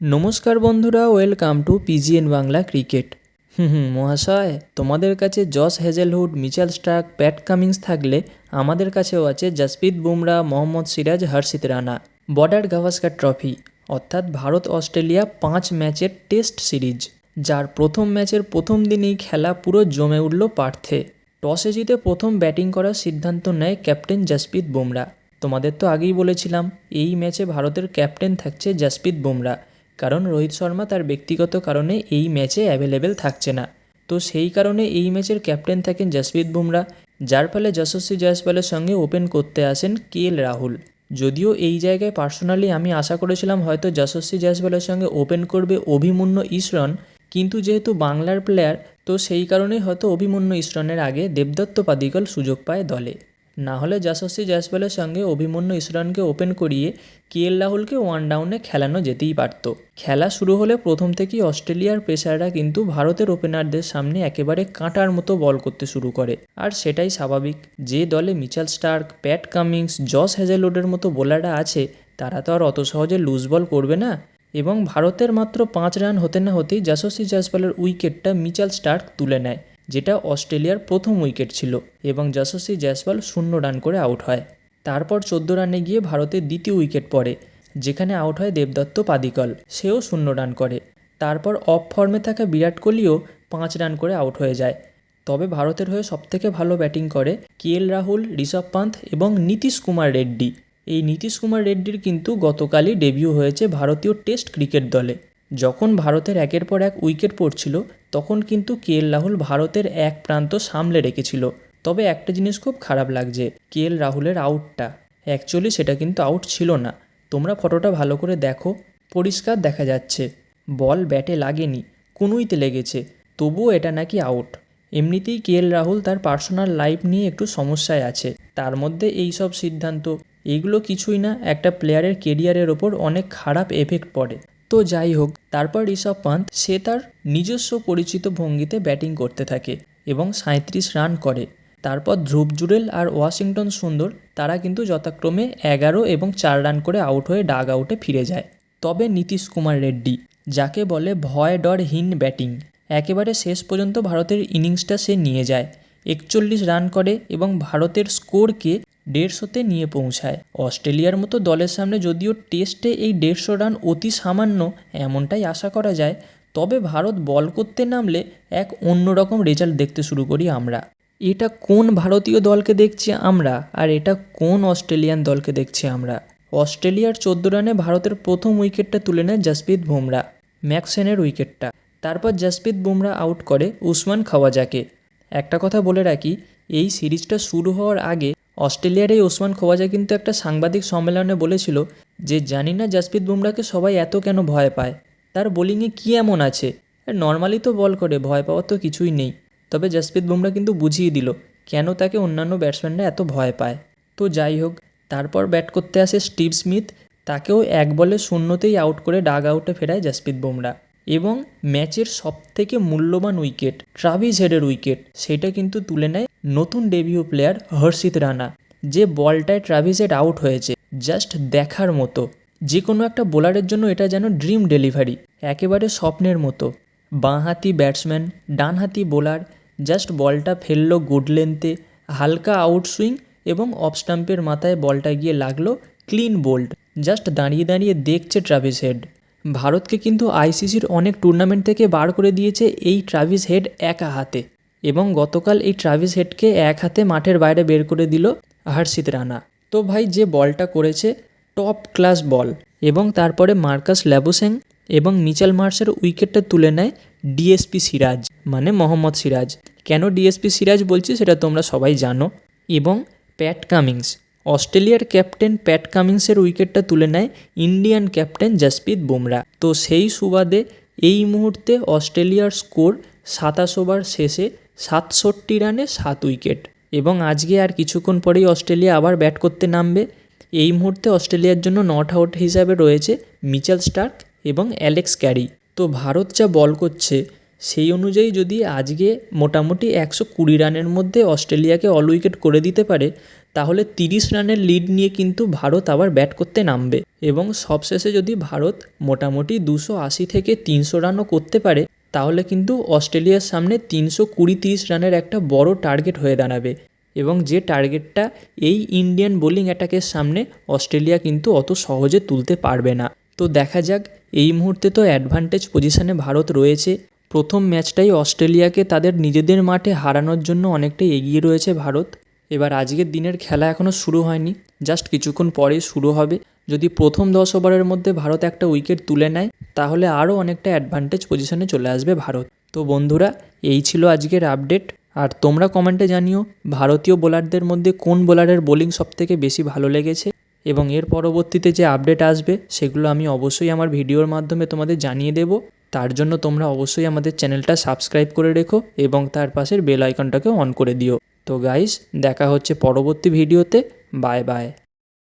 নমস্কার বন্ধুরা welcome to PGN Bangla cricket hmm hmm, মহাশয়, তোমাদের কাছে Josh Hazlewood Mitchell Starc Pat Cummins থাকলে আমাদের কাছেও আছে জসপ্রীত বুমরা মোহাম্মদ সিরাজ হর্ষিত রানা বর্ডার গাভাস্কার ট্রফি অর্থাৎ ভারত অস্ট্রেলিয়া পাঁচ ম্যাচের টেস্ট সিরিজ, যার প্রথম ম্যাচের প্রথম দিনেই খেলা পুরো জমে উঠল পার্থে। টসে জিতে প্রথম ব্যাটিং করার সিদ্ধান্ত নেয় ক্যাপ্টেন জসপ্রীত বুমরা তোমাদের তো আগেই বলেছিলাম, এই ম্যাচে ভারতের ক্যাপ্টেন থাকছে জসপ্রীত বুমরা কারণ রোহিত শর্মা তার ব্যক্তিগত কারণে এই ম্যাচে অ্যাভেলেবেল থাকছে না। তো সেই কারণে এই ম্যাচের ক্যাপ্টেন থাকেন জসপ্রীত বুমরা, যার ফলে যশস্বী জয়সওয়ালের সঙ্গে ওপেন করতে আসেন কে এল রাহুল। যদিও এই জায়গায় পার্সোনালি আমি আশা করেছিলাম হয়তো যশস্বী জয়সওয়ালের সঙ্গে ওপেন করবে অভিমন্যু ইসরন কিন্তু যেহেতু বাংলার প্লেয়ার তো সেই কারণেই হয়তো অভিমন্যু ইসরনের আগে দেবদত্ত পাদিকল সুযোগ পায় দলে। না হলে যশস্বী জয়সওয়ালের সঙ্গে অভিমন্যু ইসরানকে ওপেন করিয়ে কে এল রাহুলকে ওয়ান ডাউনে খেলানো যেতেই পারত। খেলা শুরু হলে প্রথম থেকেই অস্ট্রেলিয়ার পেসাররা কিন্তু ভারতের ওপেনারদের সামনে একেবারে কাঁটার মতো বল করতে শুরু করে। আর সেটাই স্বাভাবিক। যে দলে Mitchell Starc, Pat Cummins, Josh হ্যাজেলউডের মতো বোলাররা আছে, তারা তো আর অত সহজে লুজ বল করবে না। এবং ভারতের মাত্র পাঁচ রান হতে না হতেই যশস্বী জয়সওয়ালের উইকেটটা মিচাল স্টার্ক তুলে নেয়। যেটা অস্ট্রেলিয়ার প্রথম উইকেট ছিল এবং যশস্বী জয়সওয়াল শূন্য রান করে আউট হয়। তারপর চোদ্দ রানে গিয়ে ভারতের দ্বিতীয় উইকেট পড়ে, যেখানে আউট হয় দেবদত্ত পাদিকল। সেও শূন্য রান করে। তারপর অফ ফর্মে থাকা বিরাট কোহলিও পাঁচ রান করে আউট হয়ে যায়। তবে ভারতের হয়ে সবথেকে ভালো ব্যাটিং করে কে এল রাহুল, ঋষভ পান্থ এবং নীতিশ কুমার রেড্ডি। এই নীতিশ কুমার রেড্ডির কিন্তু গতকালই ডেবিউ হয়েছে ভারতীয় টেস্ট ক্রিকেট দলে। যখন ভারতের একের পর এক উইকেট পড়ছিল, তখন কিন্তু কে এল রাহুল ভারতের এক প্রান্ত সামলে রেখেছিল। তবে একটা জিনিস খুব খারাপ লাগছে কে এল রাহুলের আউটটা অ্যাকচুয়ালি সেটা কিন্তু আউট ছিল না। তোমরা ফটোটা ভালো করে দেখো, পরিষ্কার দেখা যাচ্ছে। বল ব্যাটে লাগেনি কোনোইতে লেগেছে, তবুও এটা নাকি আউট এমনিতেই কে এল রাহুল তার পার্সোনাল লাইফ নিয়ে একটু সমস্যায় আছে। তার মধ্যে এই সব সিদ্ধান্ত এইগুলো কিছুই না, একটা প্লেয়ারের কেরিয়ারের ওপর অনেক খারাপ এফেক্ট পড়ে। তো যাই হোক, তারপর ঋষভ পান্ত সে তার নিজস্ব পরিচিত ভঙ্গিতে ব্যাটিং করতে থাকে এবং সাঁত্রিশ রান করে। তারপর ধ্রুব জুরেল আর ওয়াশিংটন সুন্দর, তারা কিন্তু যথাক্রমে এগারো এবং চার রান করে আউট হয়ে ডাগ আউটে ফিরে যায়। তবে নীতিশ কুমার রেড্ডি, যাকে বলে ভয় ডরহীন ব্যাটিং, একেবারে শেষ পর্যন্ত ভারতের ইনিংসটা সে নিয়ে যায়। একচল্লিশ রান করে এবং ভারতের স্কোরকে দেড়শোতে নিয়ে পৌঁছায়। অস্ট্রেলিয়ার মতো দলের সামনে যদিও টেস্টে এই দেড়শো রান অতি সামান্য, এমনটাই আশা করা যায়, তবে ভারত বল করতে নামলে এক অন্যরকম রেজাল্ট দেখতে শুরু করি আমরা। এটা কোন ভারতীয় দলকে দেখছি আমরা, আর এটা কোন অস্ট্রেলিয়ান দলকে দেখছি আমরা? অস্ট্রেলিয়ার চোদ্দ রানে ভারতের প্রথম উইকেটটা তুলে নেয় জসপ্রীত বুমরা, ম্যাক্সেনের উইকেটটা। তারপর জসপ্রীত বুমরা আউট করে উসমান খাওয়াজাকে। একটা কথা বলে রাখি, এই সিরিজটা শুরু হওয়ার আগে অস্ট্রেলিয়ার এই ওসমান খোয়াজা কিন্তু একটা সাংবাদিক সম্মেলনে বলেছিল যে, জানি না জসপ্রীত বুমরাকে সবাই এত কেন ভয় পায়? তার বোলিংয়ে কী এমন আছে? নর্মালি তো বল করে, ভয় পাওয়ার তো কিছুই নেই। তবে জসপ্রীত বুমরা কিন্তু বুঝিয়ে দিল, কেন তাকে অন্যান্য ব্যাটসম্যানরা এত ভয় পায়? তো যাই হোক, তারপর ব্যাট করতে আসে স্টিভ স্মিথ। তাকেও এক বলে শূন্যতেই আউট করে ডাগ আউটে ফেরায় জসপ্রীত বুমরা এবং ম্যাচের সবথেকে মূল্যবান উইকেট, ট্রাভিস হেডের উইকেট, সেটা কিন্তু তুলে নেয় নতুন ডেবিউ প্লেয়ার হর্ষিত রানা, যে বলটায় ট্রাভিস হেড আউট হয়েছে জাস্ট দেখার মতো। যে কোনো একটা বোলারের জন্য এটা যেন ড্রিম ডেলিভারি একেবারে স্বপ্নের মতো। বাঁহাতি ব্যাটসম্যান ডানহাতি বোলার জাস্ট বলটা ফেলল গুড লেন্থে হালকা আউট সুইং এবং অফ স্টাম্পের মাথায় বলটা গিয়ে লাগল ক্লিন বোল্ড জাস্ট দাঁড়িয়ে দাঁড়িয়ে দেখছে ট্রাভিস হেড ভারতকে কিন্তু আইসিসির অনেক টুর্নামেন্ট থেকে বার করে দিয়েছে এই ট্রাভিস হেড একা হাতে। এবং গতকাল এই ট্রাভিস হেডকে এক হাতে মাঠের বাইরে বের করে দিল হর্ষিত রানা। তো ভাই, যে বলটা করেছে টপ ক্লাস বল। এবং তারপরে মার্কাস ল্যাবুসেং এবং মিচেল মার্সের উইকেটটা তুলে নেয় ডিএসপি সিরাজ মানে মোহাম্মদ সিরাজ। কেন ডিএসপি সিরাজ বলছি সেটা তোমরা সবাই জানো। এবং প্যাট কামিংস, অস্ট্রেলিয়ার ক্যাপ্টেন প্যাট কামিংসের উইকেটটা তুলে নেয় ইন্ডিয়ান ক্যাপ্টেন জসপ্রীত বুমরা। তো সেই সুবাদে এই মুহূর্তে অস্ট্রেলিয়ার স্কোর সাতাশ ওভার শেষে সাতষট্টি রানে সাত উইকেট। এবং আজকে আর কিছুক্ষণ পরেই অস্ট্রেলিয়া আবার ব্যাট করতে নামবে। এই মুহূর্তে অস্ট্রেলিয়ার জন্য নট আউট হিসাবে রয়েছে মিচেল স্টার্ক এবং অ্যালেক্স ক্যারি। তো ভারত যা বল করছে, সেই অনুযায়ী যদি আজকে মোটামুটি একশো কুড়ি রানের মধ্যে অস্ট্রেলিয়াকে অল উইকেট করে দিতে পারে, তাহলে তিরিশ রানের লিড নিয়ে কিন্তু ভারত আবার ব্যাট করতে নামবে। এবং সবশেষে যদি ভারত মোটামুটি দুশো আশি থেকে তিনশো রানও করতে পারে তাহলে কিন্তু অস্ট্রেলিয়ার সামনে তিনশো কুড়ি তিরিশ রানের একটা বড় টার্গেট হয়ে দাঁড়াবে। এবং যে টার্গেটটা এই ইন্ডিয়ান বোলিং অ্যাটাকের সামনে অস্ট্রেলিয়া কিন্তু অত সহজে তুলতে পারবে না। তো দেখা যাক, এই মুহূর্তে তো অ্যাডভান্টেজ পজিশনে ভারত রয়েছে। প্রথম ম্যাচটাই অস্ট্রেলিয়াকে তাদের নিজেদের মাঠে হারানোর জন্য অনেকটাই এগিয়ে রয়েছে ভারত। এবার আজকের দিনের খেলা এখনও শুরু হয়নি, জাস্ট কিছুক্ষণ পরেই শুরু হবে। যদি প্রথম দশ ওভারের মধ্যে ভারত একটা উইকেট তুলে নেয়, তাহলে আরও অনেকটা অ্যাডভান্টেজ পজিশনে চলে আসবে ভারত। তো বন্ধুরা, এই ছিল আজকের আপডেট আর তোমরা কমেন্টে জানিও, ভারতীয় বোলারদের মধ্যে কোন বোলারের বোলিং সবথেকে বেশি ভালো লেগেছে? এবং এর পরবর্তীতে যে আপডেট আসবে, সেগুলো আমি অবশ্যই আমার ভিডিওর মাধ্যমে তোমাদের জানিয়ে দেব। তার জন্য তোমরা অবশ্যই আমাদের চ্যানেলটা সাবস্ক্রাইব করে রেখো এবং তার পাশের বেল আইকনটাকে অন করে দিও। তো গাইস দেখা হচ্ছে পরবর্তী ভিডিওতে বাই বাই